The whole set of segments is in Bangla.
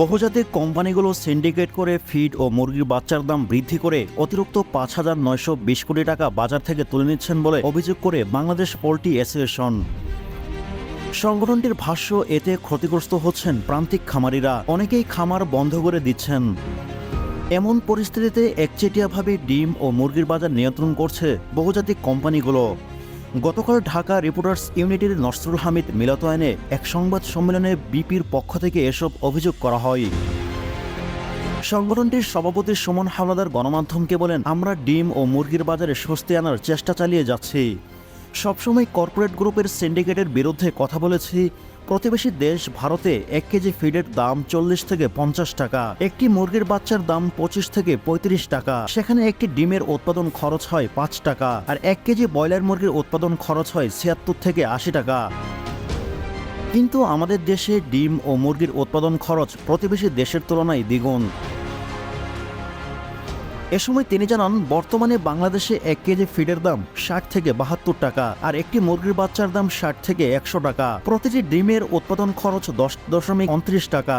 বহুজাতিক কোম্পানিগুলো সিন্ডিকেট করে ফিড ও মুরগির বাচ্চার দাম বৃদ্ধি করে অতিরিক্ত পাঁচ হাজার নয়শো বিশ কোটি টাকা বাজার থেকে তুলে নিচ্ছেন বলে অভিযোগ করে বাংলাদেশ পোল্ট্রি অ্যাসোসিয়েশন। সংগঠনটির ভাষ্য, এতে ক্ষতিগ্রস্ত হচ্ছেন প্রান্তিক খামারিরা। অনেকেই খামার বন্ধ করে দিচ্ছেন। এমন পরিস্থিতিতে একচেটিয়াভাবে ডিম ও মুরগির বাজার নিয়ন্ত্রণ করছে বহুজাতিক কোম্পানিগুলো। গতকাল ঢাকা রিপোর্টার্স ইউনিটির নসরুল হামিদ মিলতায়নে এক সংবাদ সম্মেলনে বিপির পক্ষ থেকে এসব অভিযোগ করা হয়। সংগঠনটির সভাপতি সুমন হাওলাদার গণমাধ্যমকে বলেন, আমরা ডিম ও মুরগির বাজারে স্বস্তি আনার চেষ্টা চালিয়ে যাচ্ছি। সবসময় কর্পোরেট গ্রুপের সিন্ডিকেটের বিরুদ্ধে কথা বলেছি প্রতিবেশী দেশ ভারতে এক কেজি ফিডের দাম চল্লিশ থেকে পঞ্চাশ টাকা, একটি মুরগির বাচ্চার দাম পঁচিশ থেকে পঁয়ত্রিশ টাকা। সেখানে একটি ডিমের উৎপাদন খরচ হয় পাঁচ টাকা আর এক কেজি ব্রয়লার মুরগির উৎপাদন খরচ হয় ছিয়াত্তর থেকে আশি টাকা। কিন্তু আমাদের দেশে ডিম ও মুরগির উৎপাদন খরচ প্রতিবেশী দেশের তুলনায় দ্বিগুণ। এ সময় তিনি জানান, বর্তমানে বাংলাদেশে এক কেজি ফিডের দাম ষাট থেকে বাহাত্তর টাকা আর একটি মুরগির বাচ্চার দাম ষাট থেকে একশো টাকা। প্রতিটি ডিমের উৎপাদন খরচ দশ দশমিক উনত্রিশ টাকা।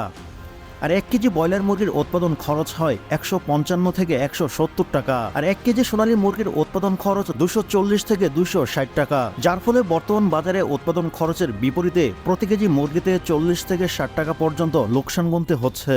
আর এক কেজি ব্রয়লার মুরগির উৎপাদন খরচ হয় একশো পঞ্চান্ন থেকে একশো সত্তর টাকা। আর এক কেজি সোনালী মুরগির উৎপাদন খরচ দুশো চল্লিশ থেকে দুশো ষাট টাকা। যার ফলে বর্তমান বাজারে উৎপাদন খরচের বিপরীতে প্রতি কেজি মুরগিতে চল্লিশ থেকে ষাট টাকা পর্যন্ত লোকসান গুনতে হচ্ছে।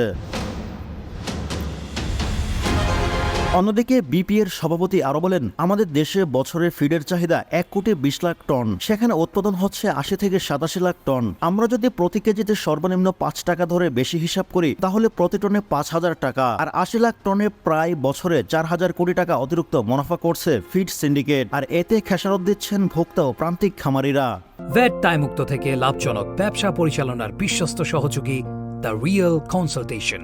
অন্যদিকে বিপিএর সভাপতি আরও বলেন, আমাদের দেশে বছরে ফিডের চাহিদা এক কোটি বিশ লাখ টন, সেখানে উৎপাদন হচ্ছে আশি থেকে সাতাশি লাখ টন। আমরা যদি প্রতি কেজিতে সর্বনিম্ন পাঁচ টাকা ধরে বেশি হিসাব করি, তাহলে প্রতি টনে পাঁচ হাজার টাকা। আর আশি লাখ টনে প্রায় বছরে চার হাজার কোটি টাকা অতিরিক্ত মুনাফা করছে ফিড সিন্ডিকেট, আর এতে খেসারত দিচ্ছেন ভোক্তা ও প্রান্তিক খামারিরা। ভ্যাট টাইমুক্ত থেকে লাভজনক ব্যবসা পরিচালনার বিশ্বস্ত সহযোগী দ্য রিয়েল কনসালটেশন।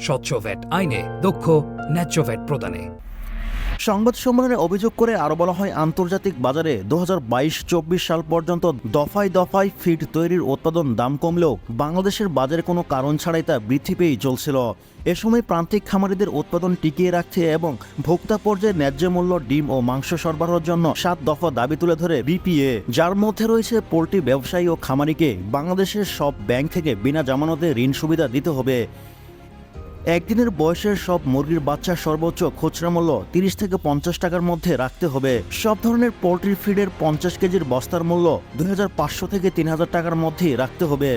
স্বচ্ছ ভ্যাট আইনে, দক্ষ, ন্যায্য ভ্যাট প্রদানে। সংবাদ সম্মেলনে অভিযোগ করে আরও বলা হয়, আন্তর্জাতিক বাজারে দু হাজার সাল পর্যন্ত দফায় দফায় ফিড তৈরির উৎপাদন দাম কমলেও বাংলাদেশের বাজারে কোনো কারণ ছাড়াই তা বৃদ্ধি পেয়েই চলছিল। এ সময় প্রান্তিক খামারিদের উৎপাদন টিকিয়ে রাখতে এবং ভোক্তা পর্যায়ে ন্যায্য মূল্য ডিম ও মাংস সরবরাহের জন্য সাত দফা দাবি তুলে ধরে বিপিএ। যার মধ্যে রয়েছে পোলট্রি ব্যবসায়ী ও খামারিকে বাংলাদেশের সব ব্যাংক থেকে বিনা জামানতে ঋণ সুবিধা দিতে হবে। একদিনের বয়সের সব মুরগির বাচ্চা সর্বোচ্চ খুচরা মূল্য তিরিশ থেকে পঞ্চাশ টাকার মধ্যে রাখতে হবে। সব ধরনের পোলট্রি ফিডের পঞ্চাশ কেজির বস্তার মূল্য দুই হাজার পাঁচশো থেকে তিন হাজার টাকার মধ্যেই রাখতে হবে।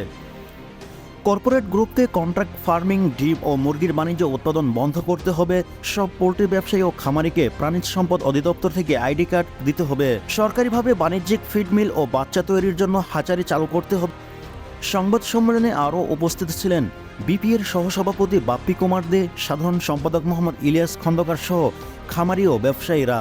কর্পোরেট গ্রুপকে কন্ট্রাক্ট ফার্মিং ডিম ও মুরগির বাণিজ্য উৎপাদন বন্ধ করতে হবে। সব পোল্ট্রি ব্যবসায়ী ও খামারিকে প্রাণী সম্পদ অধিদপ্তর থেকে আইডি কার্ড দিতে হবে। সরকারিভাবে বাণিজ্যিক ফিড মিল ও বাচ্চা তৈরির জন্য হাচারি চালু করতে হবে। সংবাদ সম্মেলনে আরও উপস্থিত ছিলেন বিপিএর সহসভাপতি বাপ্পি কুমার দে, সাধারণ সম্পাদক মোহাম্মদ ইলিয়াস খন্দকার সহ খামারি ও ব্যবসায়ীরা।